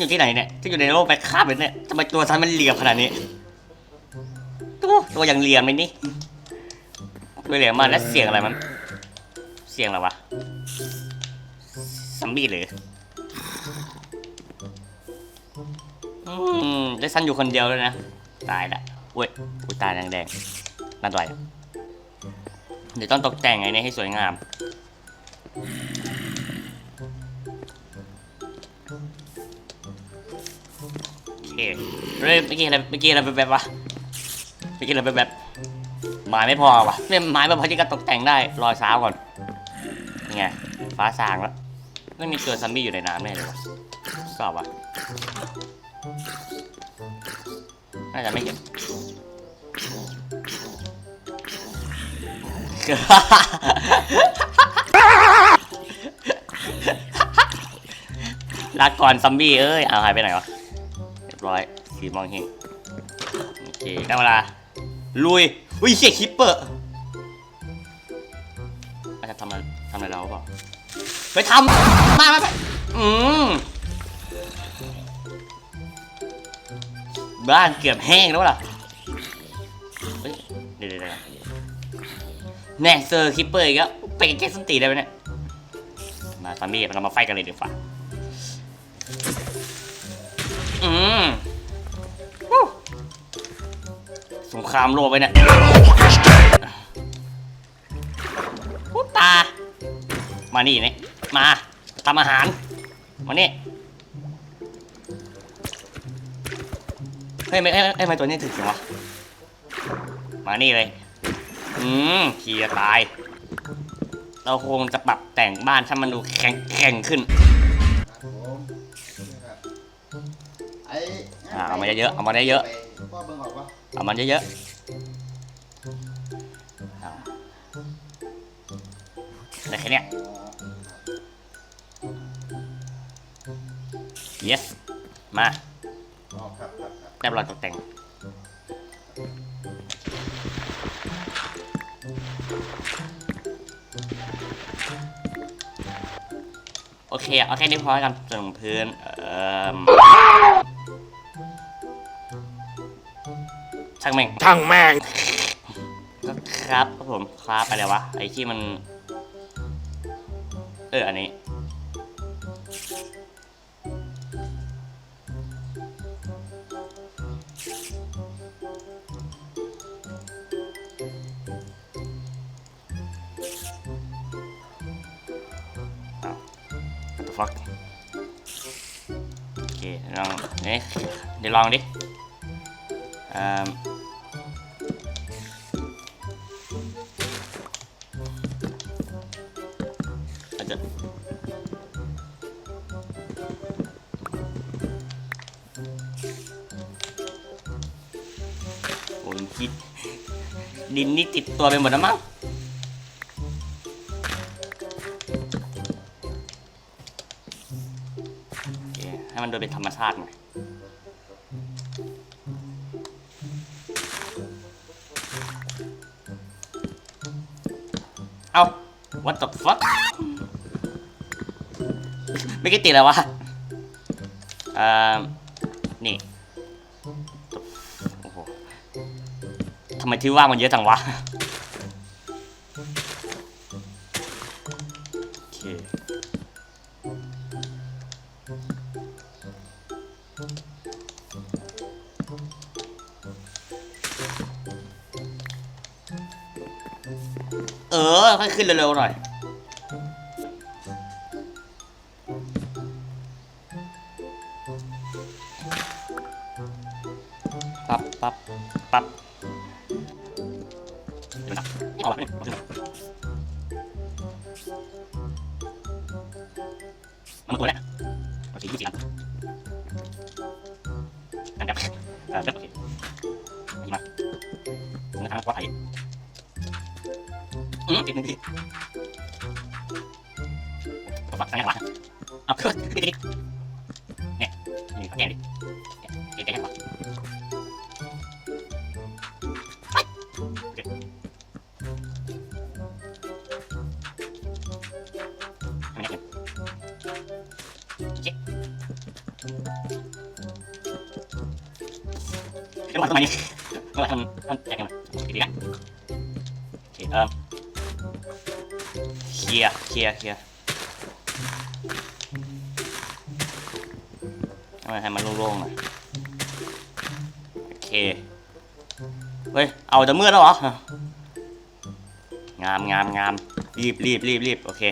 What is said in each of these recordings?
อยู่ที่ไหนเนี่ยฉันอยู่ในโลกแบคคาบเลยเนี่ยทำไมตัวฉันมันเหลี่ยมขนาดนี้ตัวตัวยังเหลี่ยมเลยนี่ตัวเหลี่ยมมาแล้วเสียงอะไรมัน เสียงอะไรวะซัมบี้หรืออืมแล้วฉันอยู่คนเดียวเลยนะ ตายละอุ้ยอุ้ยตาแดงๆนั่นตัวอะไรเดี๋ยวต้องตกแต่งไงเนี่ยให้สวยงาม เคเฮ้ยเมื่อกี้อะไรเมื่อกี้อะไรแบบวะเมื่อกี้อะไรแบบๆไม้ไม่พอวะเนี่ยไม้ไม่พอที่จะตกแต่งได้รอเช้าก่อนนี่ไงฟ้าสางแล้วไม่มีตัวซัมบี้อยู่ในน้ำแน่เลยวะสอบวะน่าจะไม่เห็นลาก่อนซัมบี้เอ้ยเอาหายไปไหนวะ บร้อยสีมองเฮงโอเคได้เวลาลุยอุ้ยเชี่ยคิปเปอร์อาจจะทำอะไรทำอะไรเราเปล่าไปทำมามาไปอืมบ้านเกือบแห้งแล้วล่ะเฮ้ยเดี๋ยวเดี๋ยวแน่เซอร์คิปเปอร์อีกแล้วไปแก้ส้นตีได้ไหมเนี่ยมาซอมบี้เรามาไฟกันเลยดีกว่า มสงครามโลกไปเนี่ยพูตา มานี่นี่มาทำอาหาร มานี่เฮ้ยไม่เอ้ยเอ้ยทำไมตัวนี้ถึงจังวะ มานี่เลย อืมเคียตาย เราคงจะปรับแต่งบ้านให้มันดูแข็งแกร่งขึ้น มาเยอะๆเอามาเยอะพ่อเบิ่งออกปะเอามันเยอะๆเอาได้แค่เนี้ย yes มาอ๋อครับครับครับได้เวลาตกแต่ง โอเค เอาแค่นี้พอแล้วกันส่วนพื้น เอ่อ ช่างแม่งช่างแม่งก็ครับครับผมครับอะไรวะไอ้ที่มัน เอออันนี้อ้าว what the fuck โอเคลองนี่เดี๋ยวลองดิอ่า จจะโอ้ยคิด ดินนี่ติดตัวไปหมดแล้วมั้งให้มันโดูเป็นธรรมชาติหน่อยเอา what the fuck ไม่กี่ติดแล้ววะอ่านี่โอ้โหทำไมที่ว่างมันเยอะจังวะโอเคเออค่อยขึ้นเร็วๆหน่อย ปั๊บปั๊บเอาไปเอนมามันตัวแรกมันสียี่สิบอันอันเดียวเออเดี๋ยวโอเคดีมากถึงทางปลอดภัยอืมติดหนึ่งทีฝักทางไหนวะเอาขึ้นติดติดเนี่ยนี่แกดิติดได้ยังวะท ขึ้นมาทำไมนี่ต้องทำทำยังไงดีกันโอเคเอ่อเคียร์เคียร์เคียร์ให้มันโล่งๆหน่ะโอเคเฮ้ยเอาจะเมืดแล้วเหรองามงามงามรีบรีบรีบรีบโอเค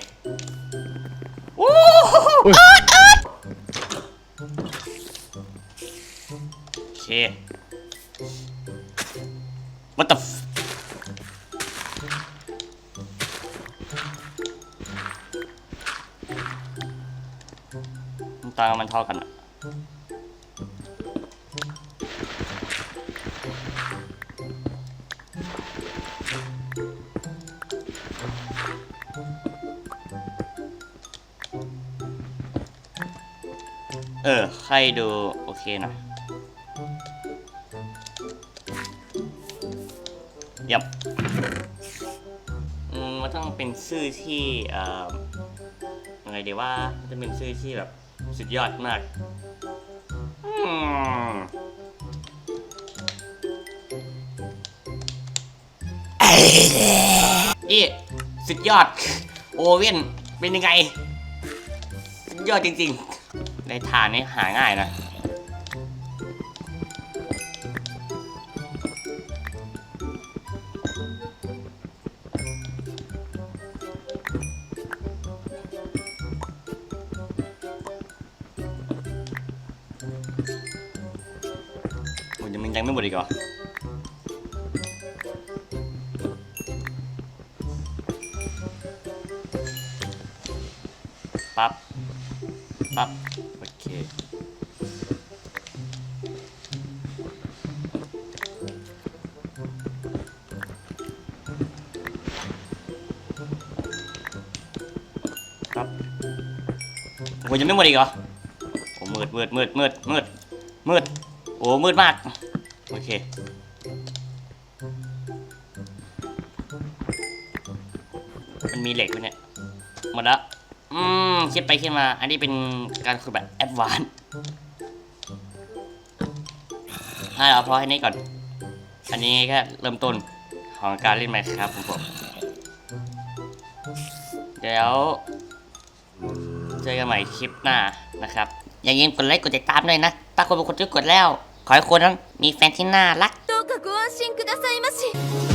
โอ้โห อัดอัดโอเค what the f- ตามันเท่ากันอะ ออใครดู โอเคหนะยับมันต้องเป็นชื่อที่เอ่อยังไงดีว่ามันจะเป็นชื่อที่แบบสุดยอดมากอืมนี่สุดยอด โอเว่นเป็นยังไง สุดยอดจริง ๆ ในฐานนี้หาง่ายนะ โอ้ยยังมันยังไม่หมดอีกเหรอปั๊บปั๊บ เคปั๊บโอ้ยยังไม่หมดอีกเหรอโอ้มืดมืดมืดมืดมืดมืดโอ้มืดมาก โอเคมันมีเหล็กไหมเนี่ยหมดแล้ว อืม คิดไปคิดมา อันนี้เป็นการขุดแบบแอดวานซ์ให้เอาพอให้นี้ก่อน อันนี้แค่เริ่มต้นของการเล่นไมค์ครับผมผมเดี๋ยว เจอกันใหม่คลิปหน้านะครับ อย่าลืมกดไลค์กดติดตามด้วยนะ ถ้าคนบางคนที่กดแล้ว ขอให้คนนั้นมีแฟนที่น่ารัก どうかご安心くださいまし